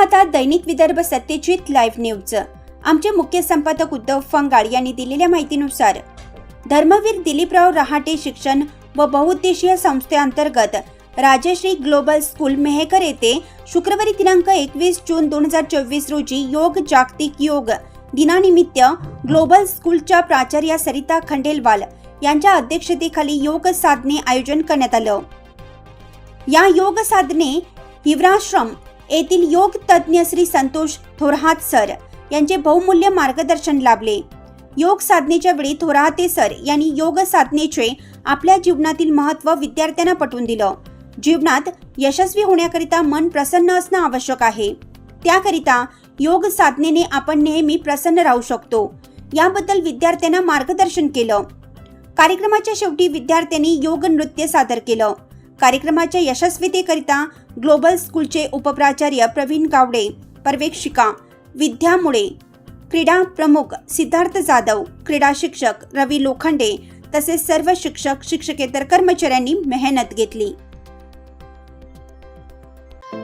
पाहता दैनिक Vidarbha Satyajit live news. आमचे मुख्य संपादक उद्धव फंगाळ यांनी दिलेल्या माहितीनुसार धर्मवीर दिलीपराव रहाटे शिक्षण व बहुउद्देशीय संस्थेअंतर्गत राजश्री ग्लोबल स्कूल मेहकर येथे शुक्रवारी दिनांक एकवीस जून दोन हजार चोवीस रोजी योग जागतिक योग दिनानिमित्त ग्लोबल स्कूलच्या प्राचार्या सरिता खंडेलवाल यांच्या अध्यक्षतेखाली योग साधने आयोजन करण्यात आलं. या योग साधने हिवराश्रम येथील योग तज्ज्ञ श्री संतोष थोरहात सर यांचे बहुमूल्य मार्गदर्शन लाभले. योग साधनेच्या वेळी थोराते सर यांनी योग साधनेचे आपल्या जीवनातील महत्त्व विद्यार्थ्यांना पटवून दिलं. जीवनात यशस्वी होण्याकरिता मन प्रसन्न असणं आवश्यक आहे. त्याकरिता योग साधनेने आपण नेहमी प्रसन्न राहू शकतो. याबद्दल विद्यार्थ्यांना मार्गदर्शन केलं. कार्यक्रमाच्या शेवटी विद्यार्थ्यांनी योग नृत्य सादर केलं. कार्यक्रमाच्या यशस्वीतेकरिता ग्लोबल स्कूलचे उपप्राचार्य प्रवीण गावडे पर्यवेक्षिका विद्या मुळे क्रीडा प्रमुख सिद्धार्थ जाधव क्रीडा शिक्षक रवी लोखंडे तसेच सर्व शिक्षक शिक्षकेतर कर्मचाऱ्यांनी मेहनत घेतली.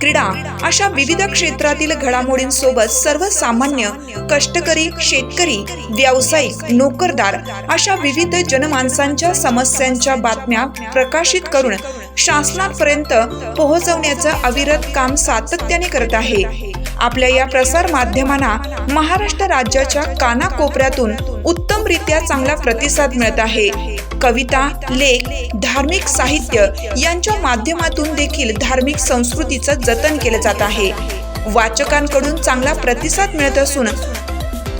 क्रीडा अशा विविध क्षेत्रातील घडामोडींसोबत सर्वसामान्य कष्टकरी शेतकरी व्यावसायिक नोकरदार अशा विविध जनमानसांच्या समस्यांच्या बातम्या प्रकाशित करून शासनापर्यंत पोहोचवण्याचं अविरत काम सातत्याने करत आहे. आपल्या या प्रसार माध्यमांना महाराष्ट्र राज्याच्या कानाकोपऱ्यातून उत्तमरित्या चांगला प्रतिसाद मिळत आहे. कविता लेख धार्मिक साहित्य यांच्या माध्यमातून देखील धार्मिक संस्कृतीचं जतन केलं जात आहे. वाचकांकडून चांगला प्रतिसाद मिळत असून